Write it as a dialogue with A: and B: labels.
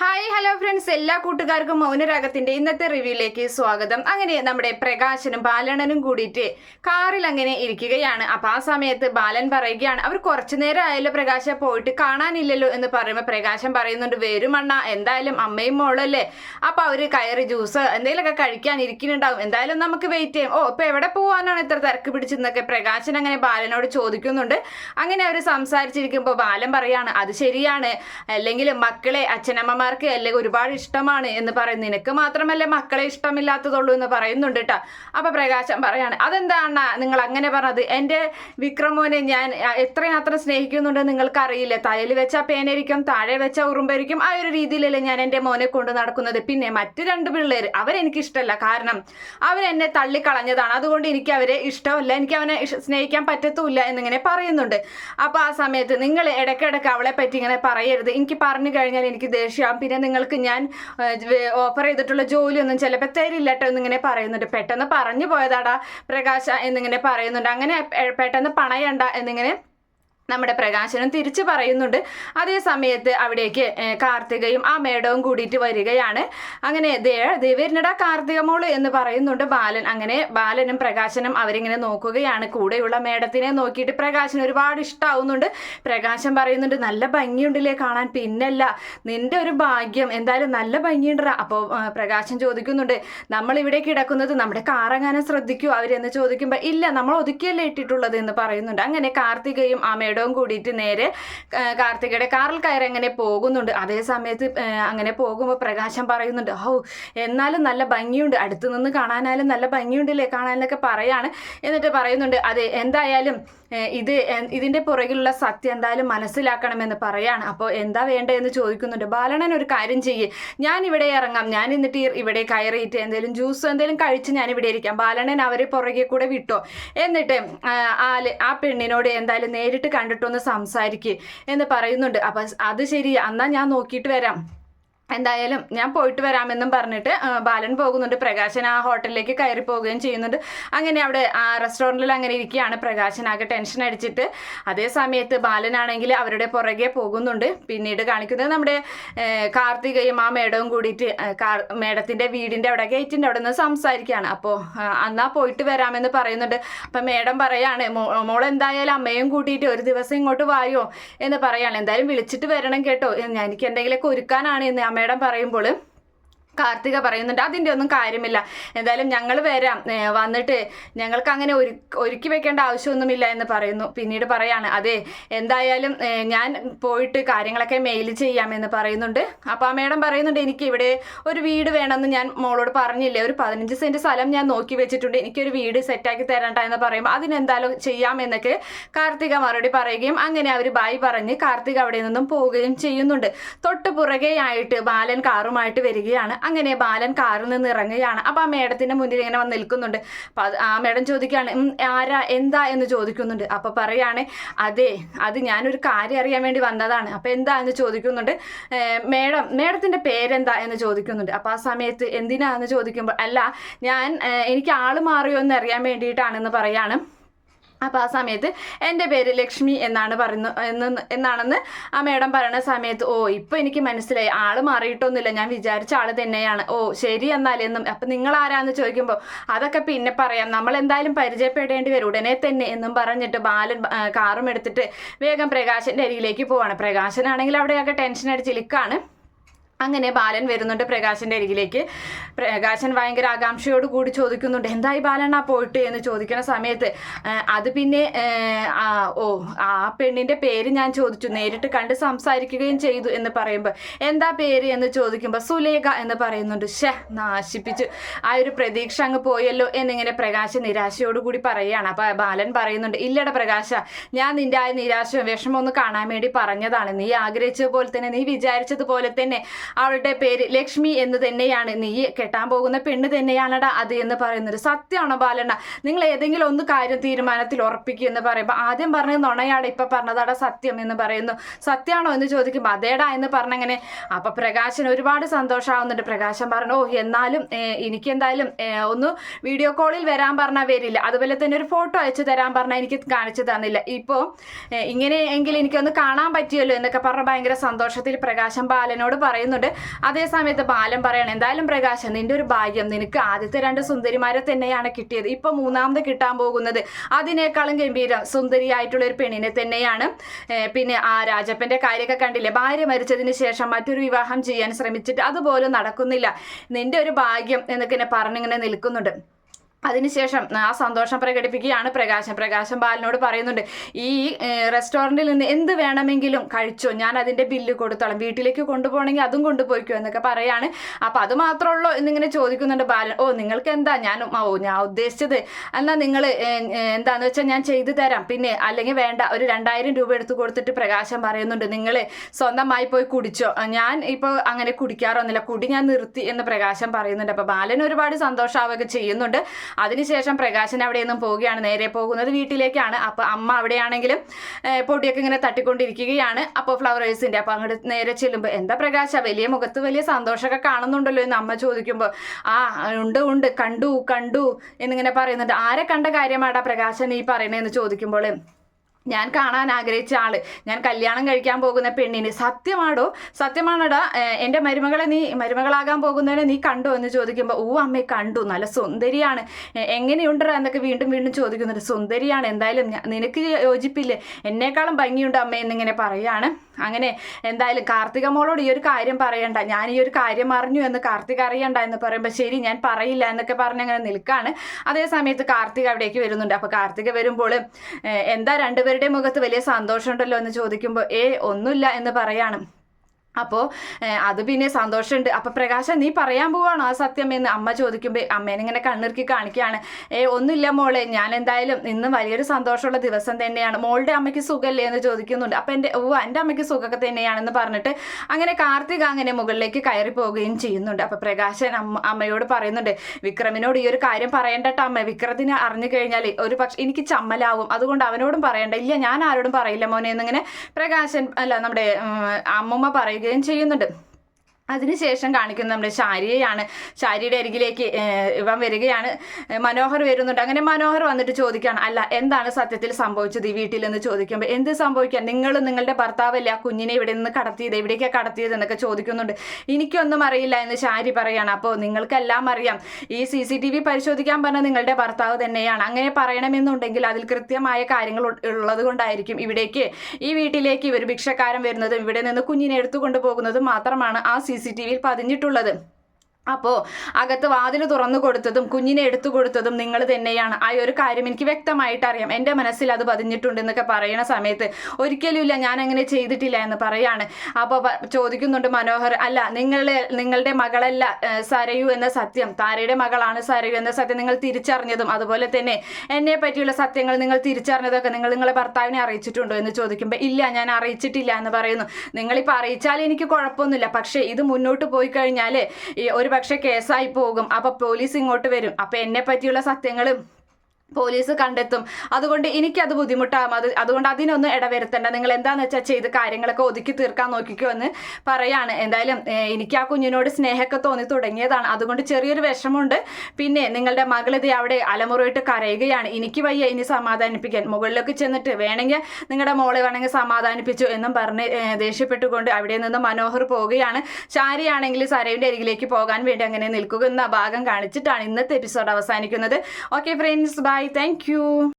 A: Hi hello friends എല്ലാ കൂട്ടുകാർക്കും മൗനരാഗത്തിന്റെ ഇന്നത്തെ റിവ്യൂയിലേക്ക് സ്വാഗതം. അങ്ങനെ നമ്മുടെ പ്രകാശനും ബാലണനും കൂടിയിട്ട് കാറിൽ അങ്ങനെ ഇരിക്കുകയാണ്. അപ്പൊ ആ സമയത്ത് ബാലൻ പറയുകയാണ് അവർ കുറച്ചു നേരം ആയല്ലോ പ്രകാശ പോയിട്ട് കാണാനില്ലല്ലോ എന്ന് പറയുമ്പോൾ പ്രകാശൻ പറയുന്നുണ്ട് വരുമണ്ണ എന്തായാലും അമ്മയും മോളല്ലേ അപ്പൊ അവർ കയറി ജ്യൂസ് എന്തെങ്കിലുമൊക്കെ കഴിക്കാൻ ഇരിക്കുന്നുണ്ടാവും. എന്തായാലും നമുക്ക് വെയിറ്റ് ചെയ്യാം. ഓ ഇപ്പൊ എവിടെ പോകാനാണ് ഇത്ര തിരക്ക് പിടിച്ചെന്നൊക്കെ പ്രകാശൻ അങ്ങനെ ബാലനോട് ചോദിക്കുന്നുണ്ട്. അങ്ങനെ അവർ സംസാരിച്ചിരിക്കുമ്പോൾ ബാലൻ പറയാണ് അത് ശരിയാണ്. അല്ലെങ്കിൽ മക്കളെ അച്ഛനമ്മമാർക്ക് അല്ലെങ്കിൽ ഒരുപാട് ഇഷ്ടമാണ് എന്ന് പറയും നിനക്ക് മാത്രമല്ലേ മക്കളെ ഇഷ്ടമില്ലാത്തതുള്ളൂ എന്ന് പറയുന്നുണ്ട് കേട്ടോ. അപ്പൊ പ്രകാശം പറയാണ് അതെന്താണ് നിങ്ങൾ അങ്ങനെ പറഞ്ഞത്? എന്റെ വിക്രമോനെ ഞാൻ എത്രമാത്രം സ്നേഹിക്കുന്നുണ്ട് നിങ്ങൾക്ക് അറിയില്ല തലയിൽ വെച്ച പേനരിക്കും താഴെ വെച്ച ഉറുമ്പരിക്കും ആ ഒരു രീതിയിലല്ലേ ഞാൻ എന്റെ മോനെ കൊണ്ട് നടക്കുന്നത്. പിന്നെ മറ്റു രണ്ട് പിള്ളേർ അവരെനിക്ക് ഇഷ്ടമല്ല കാരണം അവരെന്നെ തള്ളിക്കളഞ്ഞതാണ്. അതുകൊണ്ട് എനിക്ക് അവരെ ഇഷ്ടമല്ല. എനിക്ക് അവനെ സ്നേഹിക്കാൻ പറ്റത്തുമില്ല എന്നിങ്ങനെ പറയുന്നുണ്ട്. അപ്പോൾ ആ സമയത്ത് നിങ്ങൾ ഇടയ്ക്കിടയ്ക്ക് അവളെ പറ്റി ഇങ്ങനെ പറയരുത്. എനിക്ക് പറഞ്ഞു കഴിഞ്ഞാൽ എനിക്ക് ദേഷ്യമാവും പിന്നെ നിങ്ങൾക്ക് ഞാൻ ഓഫർ ചെയ്തിട്ടുള്ള ജോലിയൊന്നും ചിലപ്പോൾ തരില്ല കേട്ടോ എന്നിങ്ങനെ പറയുന്നുണ്ട്. പെട്ടെന്ന് പറഞ്ഞു പോയതാടാ പ്രകാശ എന്നിങ്ങനെ പറയുന്നുണ്ട്. അങ്ങനെ പെട്ടെന്ന് പണയണ്ട എന്നിങ്ങനെ നമ്മുടെ പ്രകാശനും തിരിച്ചു പറയുന്നുണ്ട്. അതേ സമയത്ത് അവിടേക്ക് കാർത്തികയും ആ മേഡവും കൂടിയിട്ട് വരികയാണ്. അങ്ങനെ ദേ ദേ എന്ന് പറയുന്നുണ്ട് ബാലൻ. അങ്ങനെ ബാലനും പ്രകാശനും അവരിങ്ങനെ നോക്കുകയാണ്. കൂടെയുള്ള മേഡത്തിനെ നോക്കിയിട്ട് പ്രകാശൻ ഒരുപാട് ഇഷ്ടമാവുന്നുണ്ട് പ്രകാശൻ പറയുന്നുണ്ട് നല്ല ഭംഗിയുണ്ടല്ലേ കാണാൻ? പിന്നല്ല നിന്റെ ഒരു ഭാഗ്യം. എന്തായാലും നല്ല ഭംഗിയുണ്ടടാ. അപ്പോൾ പ്രകാശൻ ചോദിക്കുന്നുണ്ട് നമ്മൾ ഇവിടെ കിടക്കുന്നത് നമ്മുടെ കാറെങ്ങാനും ശ്രദ്ധിക്കൂ? അവരെന്ന് ചോദിക്കുമ്പോൾ ഇല്ല നമ്മൾ ഒതുക്കിയല്ലേ ഇട്ടിട്ടുള്ളത്? എന്ന് പറയുന്നുണ്ട്. അങ്ങനെ കാർത്തികയും ആ കൂടിയിട്ട് നേരെ കാർത്തികയുടെ കാറിൽ കയറി അങ്ങനെ പോകുന്നുണ്ട്. അതേ സമയത്ത് അങ്ങനെ പോകുമ്പോൾ പ്രകാശം പറയുന്നുണ്ട് ഓ എന്നാലും നല്ല ഭംഗിയുണ്ട്. അടുത്തു നിന്ന് കാണാനായാലും നല്ല ഭംഗിയുണ്ടല്ലേ? കാണാനൊക്കെ പറയാണ്. എന്നിട്ട് പറയുന്നുണ്ട് അതെ എന്തായാലും ഇത് ഇതിന്റെ പുറകിലുള്ള സത്യം എന്തായാലും മനസ്സിലാക്കണമെന്ന് പറയാണ്. അപ്പോൾ എന്താ വേണ്ടതെന്ന് ചോദിക്കുന്നുണ്ട്. ബാലണൻ ഒരു കാര്യം ചെയ്യ്. ഞാൻ ഇവിടെ ഇറങ്ങാം. ഞാൻ എന്നിട്ട് ഇവിടെ കയറിയിട്ട് എന്തെങ്കിലും ജ്യൂസ് എന്തെങ്കിലും കഴിച്ച് ഞാൻ ഇവിടെ ഇരിക്കാം. ബാലണൻ അവരെ പുറകെ കൂടെ വിട്ടോ. എന്നിട്ട് ആ, ആ പെണ്ണിനോട് എന്തായാലും നേരിട്ട് കണ്ടിട്ടൊന്ന് സംസാരിക്കുക എന്ന് പറയുന്നുണ്ട്. അപ്പം അത് ശരി. എന്നാ ഞാൻ നോക്കിയിട്ട് വരാം. എന്തായാലും ഞാൻ പോയിട്ട് വരാമെന്നും പറഞ്ഞിട്ട് ബാലൻ പോകുന്നുണ്ട്. പ്രകാശൻ ആ ഹോട്ടലിലേക്ക് കയറി പോവുകയും ചെയ്യുന്നുണ്ട്. അങ്ങനെ അവിടെ ആ റെസ്റ്റോറന്റിൽ അങ്ങനെ ഇരിക്കുകയാണ്. പ്രകാശൻ ആകെ ടെൻഷൻ അടിച്ചിട്ട്. അതേ സമയത്ത് ബാലനാണെങ്കിൽ അവരുടെ പുറകെ പോകുന്നുണ്ട്. പിന്നീട് കാണിക്കുന്നത് നമ്മുടെ കാർത്തികയും ആ മേഡവും കൂടിയിട്ട് കാർ മേഡത്തിന്റെ വീടിന്റെ അവിടെ ഗേറ്റിന്റെ അവിടെ നിന്ന് സംസാരിക്കുകയാണ്. അപ്പോൾ അന്നാ പോയിട്ട് വരാമെന്ന് പറയുന്നുണ്ട്. അപ്പം മേഡം പറയാണ് "മോ- മോൾ എന്തായാലും അമ്മയും കൂട്ടിയിട്ട് ഒരു ദിവസം ഇങ്ങോട്ട് വായോ? എന്ന് പറയാണ്. എന്തായാലും വിളിച്ചിട്ട് വരണം കേട്ടോ. എനിക്ക് എന്തെങ്കിലുമൊക്കെ ഒരുക്കാനാണ് എന്ന് ആ മേഡം പറയുമ്പോൾ കാർത്തിക പറയുന്നുണ്ട് അതിന്റെ ഒന്നും കാര്യമില്ല. എന്തായാലും ഞങ്ങൾ വരാം. വന്നിട്ട് ഞങ്ങൾക്ക് അങ്ങനെ ഒരു ഒരുക്കി വെക്കേണ്ട ആവശ്യമൊന്നുമില്ല എന്ന് പറയുന്നു. പിന്നീട് പറയാണ് അതെ എന്തായാലും ഞാൻ പോയിട്ട് കാര്യങ്ങളൊക്കെ മെയിൽ ചെയ്യാമെന്ന് പറയുന്നുണ്ട്. അപ്പോൾ ആ മേഡം പറയുന്നുണ്ട് എനിക്ക് ഇവിടെ ഒരു വീട് വേണമെന്ന് ഞാൻ മോളോട് പറഞ്ഞില്ലേ? ഒരു പതിനഞ്ച് സെന്റ് സ്ഥലം ഞാൻ നോക്കി വെച്ചിട്ടുണ്ട്. എനിക്കൊരു വീട് സെറ്റാക്കി തരണ്ട എന്ന് പറയുമ്പോൾ അതിനെന്തായാലും ചെയ്യാം എന്നൊക്കെ കാർത്തിക മറുപടി പറയുകയും അങ്ങനെ അവർ ബായി പറഞ്ഞ് കാർത്തിക അവിടെ നിന്നും പോവുകയും ചെയ്യുന്നുണ്ട്. തൊട്ട് പുറകെയായിട്ട് ബാലൻ കാറുമായിട്ട് വരികയാണ്. അങ്ങനെ ബാലൻ കാറിൽ നിന്ന് ഇറങ്ങുകയാണ്. അപ്പോൾ ആ മേഡത്തിന്റെ മുന്നിൽ ഇങ്ങനെ വന്ന് നിൽക്കുന്നുണ്ട്. അപ്പം ആ മേഡം ചോദിക്കുകയാണ് ആരാ? എന്താ? എന്ന് ചോദിക്കുന്നുണ്ട്. അപ്പോൾ പറയുകയാണ് അതെ അത് ഞാനൊരു കാര്യം അറിയാൻ വേണ്ടി വന്നതാണ്. അപ്പോൾ എന്താ? എന്ന് ചോദിക്കുന്നുണ്ട്. മേഡം മേഡത്തിന്റെ പേരെന്താ? എന്ന് ചോദിക്കുന്നുണ്ട്. അപ്പോൾ ആ സമയത്ത് എന്തിനാ? എന്ന് ചോദിക്കുമ്പോൾ അല്ല ഞാൻ എനിക്ക് ആൾ മാറിയോ എന്ന് അറിയാൻ വേണ്ടിയിട്ടാണെന്ന് പറയാണ്. അപ്പോൾ ആ സമയത്ത് എന്റെ പേര് ലക്ഷ്മി എന്നാണ് പറയുന്നത് എന്ന് എന്നാണെന്ന് ആ മേഡം പറയുന്ന സമയത്ത് ഓ ഇപ്പോൾ എനിക്ക് മനസ്സിലായി. ആൾ മാറിയിട്ടൊന്നുമില്ല. ഞാൻ വിചാരിച്ച ആൾ തന്നെയാണ്. ഓ ശരി എന്നാൽ എന്നും അപ്പം നിങ്ങൾ ആരാന്ന് ചോദിക്കുമ്പോൾ അതൊക്കെ പിന്നെ പറയാം. നമ്മൾ എന്തായാലും പരിചയപ്പെടേണ്ടി വരും. ഉടനെ തന്നെ എന്നും പറഞ്ഞിട്ട് ബാലൻ കാറും എടുത്തിട്ട് വേഗം പ്രകാശന്റെ അരികിലേക്ക് പോവാണ്. പ്രകാശനാണെങ്കിൽ അവിടെയൊക്കെ ടെൻഷൻ അടിച്ചിരിക്കാണ് അങ്ങനെ ബാലൻ വരുന്നുണ്ട് പ്രകാശിന്റെ അരികിലേക്ക്. പ്രകാശൻ ഭയങ്കര ആകാംക്ഷയോട് കൂടി ചോദിക്കുന്നുണ്ട് എന്തായി ബാലണ്ണ പോയിട്ട്? എന്ന് ചോദിക്കുന്ന സമയത്ത് അത് പിന്നെ ഓ ആ പെണ്ണിന്റെ പേര് ഞാൻ ചോദിച്ചു നേരിട്ട് കണ്ട് സംസാരിക്കുകയും ചെയ്തു എന്ന് പറയുമ്പോൾ എന്താ പേര്? എന്ന് ചോദിക്കുമ്പോൾ സുലേഖ എന്ന് പറയുന്നുണ്ട്. ഷെ നാശിപ്പിച്ചു. ആ ഒരു പ്രതീക്ഷ അങ്ങ് പോയല്ലോ എന്നിങ്ങനെ പ്രകാശ് നിരാശയോട് കൂടി പറയുകയാണ്. അപ്പൊ ബാലൻ പറയുന്നുണ്ട് ഇല്ലട പ്രകാശ ഞാൻ നിന്റെ ആ നിരാശ വിഷമം ഒന്ന് കാണാൻ വേണ്ടി പറഞ്ഞതാണ്. നീ ആഗ്രഹിച്ചതുപോലെ തന്നെ നീ വിചാരിച്ചതുപോലെ തന്നെ അവളുടെ പേര് ലക്ഷ്മി എന്ന് തന്നെയാണ്. നീ കെട്ടാൻ പോകുന്ന പെണ്ണ് തന്നെയാണടാ അത് എന്ന് പറയുന്നത്. സത്യമാണോ ബാലണ്ണ? നിങ്ങൾ ഏതെങ്കിലും ഒന്ന് കാര്യം തീരുമാനത്തിൽ ഉറപ്പിക്കുക എന്ന് പറയുമ്പോൾ ആദ്യം പറഞ്ഞ നുണയാടെ ഇപ്പം പറഞ്ഞതാടാ സത്യം എന്ന് പറയുന്നു. സത്യമാണോ എന്ന് ചോദിക്കുമ്പോൾ അതേടാ എന്ന് പറഞ്ഞങ്ങനെ. അപ്പം പ്രകാശൻ ഒരുപാട് സന്തോഷമാവുന്നുണ്ട് പ്രകാശൻ പറഞ്ഞു ഓ എന്നാലും എനിക്ക് എന്തായാലും ഒന്ന് വീഡിയോ കോളിൽ വരാൻ പറഞ്ഞാൽ വരില്ല. അതുപോലെ തന്നെ ഒരു ഫോട്ടോ അയച്ചു തരാൻ പറഞ്ഞാൽ എനിക്ക് കാണിച്ചു തന്നില്ല. ഇപ്പോൾ ഇങ്ങനെ എനിക്കൊന്ന് കാണാൻ പറ്റിയല്ലോ എന്നൊക്കെ പറഞ്ഞ ഭയങ്കര സന്തോഷത്തിൽ പ്രകാശം ബാലനോട് പറയുന്നുണ്ട്. ചോദിക്കുന്നുണ്ട് അതേ സമയത്ത് ബാലൻ പറയണം എന്തായാലും പ്രകാശം നിന്റെ ഒരു ഭാഗ്യം നിനക്ക് ആദ്യത്തെ രണ്ട് സുന്ദരിമാരെ തന്നെയാണ് കിട്ടിയത്. ഇപ്പൊ മൂന്നാമത് കിട്ടാൻ പോകുന്നത് അതിനേക്കാളും ഗംഭീരം സുന്ദരിയായിട്ടുള്ള ഒരു പെണ്ണിനെ തന്നെയാണ്. പിന്നെ ആ രാജപ്പന്റെ കാര്യമൊക്കെ കണ്ടില്ലേ? ഭാര്യ മരിച്ചതിന് ശേഷം മറ്റൊരു വിവാഹം ചെയ്യാൻ ശ്രമിച്ചിട്ട് അതുപോലും നടക്കുന്നില്ല. നിന്റെ ഒരു ഭാഗ്യം എന്നൊക്കെ പറഞ്ഞിങ്ങനെ നിൽക്കുന്നുണ്ട്. അതിനുശേഷം ആ സന്തോഷം പ്രകടിപ്പിക്കുകയാണ് പ്രകാശം. പ്രകാശം ബാലനോട് പറയുന്നുണ്ട് ഈ റെസ്റ്റോറന്റിൽ നിന്ന് എന്ത് വേണമെങ്കിലും കഴിച്ചോ ഞാൻ അതിന്റെ ബില്ല് കൊടുത്തോളാം. വീട്ടിലേക്ക് കൊണ്ടുപോകണമെങ്കിൽ അതും കൊണ്ടുപോയിക്കോ എന്നൊക്കെ പറയാണ്. അപ്പോൾ അത് മാത്രമുള്ളൂ എന്നിങ്ങനെ ചോദിക്കുന്നുണ്ട് ബാലൻ. ഓ നിങ്ങൾക്ക് എന്താ? ഞാൻ ഓ ഞാൻ ഉദ്ദേശിച്ചത് എന്നാൽ നിങ്ങൾ എന്താന്ന് വെച്ചാൽ ഞാൻ ചെയ്തു തരാം. പിന്നെ അല്ലെങ്കിൽ വേണ്ട ഒരു രണ്ടായിരം രൂപ എടുത്ത് കൊടുത്തിട്ട് പ്രകാശം പറയുന്നുണ്ട് നിങ്ങൾ സ്വന്തമായി പോയി കുടിച്ചോ. ഞാൻ ഇപ്പോൾ അങ്ങനെ കുടിക്കാറൊന്നുമില്ല. കുടി ഞാൻ നിർത്തി എന്ന് പ്രകാശം പറയുന്നുണ്ട്. അപ്പോൾ ബാലൻ ഒരുപാട് സന്തോഷമാവുകയൊക്കെ ചെയ്യുന്നുണ്ട്. അതിനുശേഷം പ്രകാശൻ അവിടെ നിന്നും പോവുകയാണ്. നേരെ പോകുന്നത് വീട്ടിലേക്കാണ്. അപ്പോൾ അമ്മ അവിടെയാണെങ്കിലും പൊടിയൊക്കെ ഇങ്ങനെ തട്ടിക്കൊണ്ടിരിക്കുകയാണ്. അപ്പോൾ ഫ്ലവറേഴ്സിന്റെ അപ്പോൾ അങ്ങോട്ട് നേരെ ചെല്ലുമ്പോൾ എന്താ പ്രകാശ വലിയ മുഖത്ത് വലിയ സന്തോഷമൊക്കെ കാണുന്നുണ്ടല്ലോ? എന്ന് അമ്മ ചോദിക്കുമ്പോൾ ആ ഉണ്ട് ഉണ്ട് കണ്ടു കണ്ടു എന്നിങ്ങനെ പറയുന്നുണ്ട്. ആരെ കണ്ട കാര്യമാടാ പ്രകാശൻ ഈ പറയണതെന്ന് ചോദിക്കുമ്പോൾ ഞാൻ കാണാൻ ആഗ്രഹിച്ച ആൾ. ഞാൻ കല്യാണം കഴിക്കാൻ പോകുന്ന പെണ്ണിന്. സത്യമാണോ സത്യമാണടാ എന്റെ മരുമകളെ നീ മരുമകളാകാൻ പോകുന്നതിനെ നീ കണ്ടോ എന്ന് ചോദിക്കുമ്പോൾ ഓ അമ്മേ കണ്ടു. നല്ല സുന്ദരിയാണ്. എങ്ങനെയുണ്ടോ എന്നൊക്കെ വീണ്ടും വീണ്ടും ചോദിക്കുന്നുണ്ട്. സുന്ദരിയാണ്. എന്തായാലും നിനക്ക് യോജിപ്പില്ലേ? എന്നേക്കാളും ഭംഗിയുണ്ട് അമ്മ എന്നിങ്ങനെ പറയാണ്. അങ്ങനെ എന്തായാലും കാർത്തിക മോളോട് ഈ ഒരു കാര്യം പറയണ്ട. ഞാൻ ഈ ഒരു കാര്യം അറിഞ്ഞു എന്ന് കാർത്തിക അറിയണ്ട എന്ന് പറയുമ്പോൾ ശരി ഞാൻ പറയില്ല എന്നൊക്കെ പറഞ്ഞ് അങ്ങനെ നിൽക്കാണ്. അതേ സമയത്ത് കാർത്തിക അവിടേക്ക് വരുന്നുണ്ട്. അപ്പോൾ കാർത്തിക വരുമ്പോൾ എന്താ രണ്ടുപേരുടെ മുഖത്ത് വലിയ സന്തോഷമുണ്ടല്ലോ? എന്ന് ചോദിക്കുമ്പോൾ ഏ ഒന്നുമില്ല എന്ന് പറയാണ്. അപ്പോൾ അത് പിന്നെ സന്തോഷമുണ്ട് അപ്പോൾ പ്രകാശം നീ പറയാൻ പോവാണോ ആ സത്യം എന്ന്? അമ്മ ചോദിക്കുമ്പോൾ അമ്മേനെ ഇങ്ങനെ കണ്ണിറുക്കി കാണിക്കുകയാണ് ഏ ഒന്നുമില്ല മോളെ ഞാൻ എന്തായാലും ഇന്ന് വലിയൊരു സന്തോഷമുള്ള ദിവസം തന്നെയാണ്. മോളുടെ അമ്മയ്ക്ക് സുഖമല്ലേ എന്ന് ചോദിക്കുന്നുണ്ട്. അപ്പം എന്റെ ഓ എന്റെ അമ്മയ്ക്ക് സുഖമൊക്കെ തന്നെയാണെന്ന് പറഞ്ഞിട്ട് അങ്ങനെ കാർത്തിക അങ്ങനെ മുകളിലേക്ക് കയറി പോവുകയും ചെയ്യുന്നുണ്ട്. അപ്പോൾ പ്രകാശൻ അമ്മ അമ്മയോട് പറയുന്നുണ്ട് വിക്രമിനോട് ഈ ഒരു കാര്യം പറയണ്ടട്ടോ അമ്മ. വിക്രത്തിനെ അറിഞ്ഞു കഴിഞ്ഞാൽ ഒരു പക്ഷെ എനിക്ക് ചമ്മലാവും. അതുകൊണ്ട് അവനോടും പറയണ്ട. ഇല്ല ഞാൻ ആരോടും പറയില്ല മോനെ എന്നിങ്ങനെ പ്രകാശൻ അല്ല നമ്മുടെ അമ്മമ്മ അമ്മൂമ്മ പറയുകയും ചെയ്യുന്നുണ്ട്. അതിനുശേഷം കാണിക്കുന്നത് നമ്മുടെ ശാരിയെയാണ്. ശാരിയുടെ അരികിലേക്ക് ഇവൻ വരികയാണ്. മനോഹർ വരുന്നുണ്ട്. അങ്ങനെ മനോഹർ വന്നിട്ട് ചോദിക്കുകയാണ് അല്ല എന്താണ് സത്യത്തിൽ സംഭവിച്ചത് ഈ വീട്ടിൽ എന്ന് ചോദിക്കുമ്പോൾ എന്ത് സംഭവിക്കാൻ? നിങ്ങളും നിങ്ങളുടെ ഭർത്താവല്ല കുഞ്ഞിനെ ഇവിടെ നിന്ന് കടത്തിയത്? എവിടേക്കാണ് കടത്തിയത്? എന്നൊക്കെ ചോദിക്കുന്നുണ്ട്. എനിക്കൊന്നും അറിയില്ല എന്ന് ശാരി പറയാണ് അപ്പോൾ നിങ്ങൾക്കെല്ലാം അറിയാം. ഈ സി സി ടി വി പരിശോധിക്കാൻ പറഞ്ഞ നിങ്ങളുടെ ഭർത്താവ് തന്നെയാണ്. അങ്ങനെ പറയണമെന്നുണ്ടെങ്കിൽ അതിൽ കൃത്യമായ കാര്യങ്ങൾ ഉള്ളത് കൊണ്ടായിരിക്കും ഇവിടേക്ക് ഈ വീട്ടിലേക്ക് ഇവർ ഭിക്ഷക്കാരൻ വരുന്നതും ഇവിടെ നിന്ന് കുഞ്ഞിനെ എടുത്തുകൊണ്ട് പോകുന്നതും മാത്രമാണ് ആ സി സി ടി വിയിൽ പതിഞ്ഞിട്ടുള്ളത്. അപ്പോൾ അകത്ത് വാതിൽ തുറന്നു കൊടുത്തതും കുഞ്ഞിനെ എടുത്തു കൊടുത്തതും നിങ്ങൾ തന്നെയാണ്. ആ ഒരു കാര്യം എനിക്ക് വ്യക്തമായിട്ട് അറിയാം. എന്റെ മനസ്സിൽ അത് പതിഞ്ഞിട്ടുണ്ട് എന്നൊക്കെ പറയുന്ന സമയത്ത് ഒരിക്കലുമില്ല ഞാൻ അങ്ങനെ ചെയ്തിട്ടില്ല എന്ന് പറയാണ്. അപ്പോൾ ചോദിക്കുന്നുണ്ട് മനോഹർ അല്ല നിങ്ങളെ നിങ്ങളുടെ മകളല്ല സരയു എന്ന സത്യം. താരയുടെ മകളാണ് സരയു എന്ന സത്യം നിങ്ങൾ തിരിച്ചറിഞ്ഞതും അതുപോലെ തന്നെ എന്നെ പറ്റിയുള്ള സത്യങ്ങൾ നിങ്ങൾ തിരിച്ചറിഞ്ഞതൊക്കെ നിങ്ങൾ നിങ്ങളെ ഭർത്താവിനെ അറിയിച്ചിട്ടുണ്ടോ എന്ന് ചോദിക്കുമ്പോൾ ഇല്ല ഞാൻ അറിയിച്ചിട്ടില്ല എന്ന് പറയുന്നു. നിങ്ങളിപ്പോൾ അറിയിച്ചാൽ എനിക്ക് കുഴപ്പമൊന്നുമില്ല. പക്ഷേ ഇത് മുന്നോട്ട് പോയി കഴിഞ്ഞാൽ ഈ ഒരു പക്ഷേ കേസായി പോകും. അപ്പൊ പോലീസ് ഇങ്ങോട്ട് വരും. അപ്പൊ എന്നെ പറ്റിയുള്ള സത്യങ്ങളും പോലീസ് കണ്ടെത്തും. അതുകൊണ്ട് എനിക്കത് ബുദ്ധിമുട്ടാകും. അത് അതുകൊണ്ട് അതിനൊന്നും ഇടവരുത്തണ്ട. നിങ്ങൾ എന്താണെന്ന് വെച്ചാൽ ചെയ്ത് കാര്യങ്ങളൊക്കെ ഒതുക്കി തീർക്കാൻ നോക്കിക്കോ എന്ന് പറയാണ്. എന്തായാലും എനിക്ക് ആ കുഞ്ഞിനോട് സ്നേഹമൊക്കെ തോന്നി തുടങ്ങിയതാണ്. അതുകൊണ്ട് ചെറിയൊരു വിഷമമുണ്ട്. പിന്നെ നിങ്ങളുടെ മകളിത് അവിടെ അലമുറയിട്ട് കരയുകയാണ്. എനിക്ക് വയ്യ ഇനി സമാധാനിപ്പിക്കാൻ. മുകളിലേക്ക് ചെന്നിട്ട് വേണമെങ്കിൽ നിങ്ങളുടെ മോളെ വേണമെങ്കിൽ സമാധാനിപ്പിച്ചു എന്നും പറഞ്ഞ് ദേഷ്യപ്പെട്ടുകൊണ്ട് അവിടെ നിന്ന് മനോഹർ പോവുകയാണ്. ചാരിയാണെങ്കിൽ സരയുടെ അരികിലേക്ക് പോകാൻ വേണ്ടി അങ്ങനെ നിൽക്കുന്ന ഭാഗം കാണിച്ചിട്ടാണ് ഇന്നത്തെ എപ്പിസോഡ് അവസാനിക്കുന്നത്. Okay friends bye. Bye. Thank you.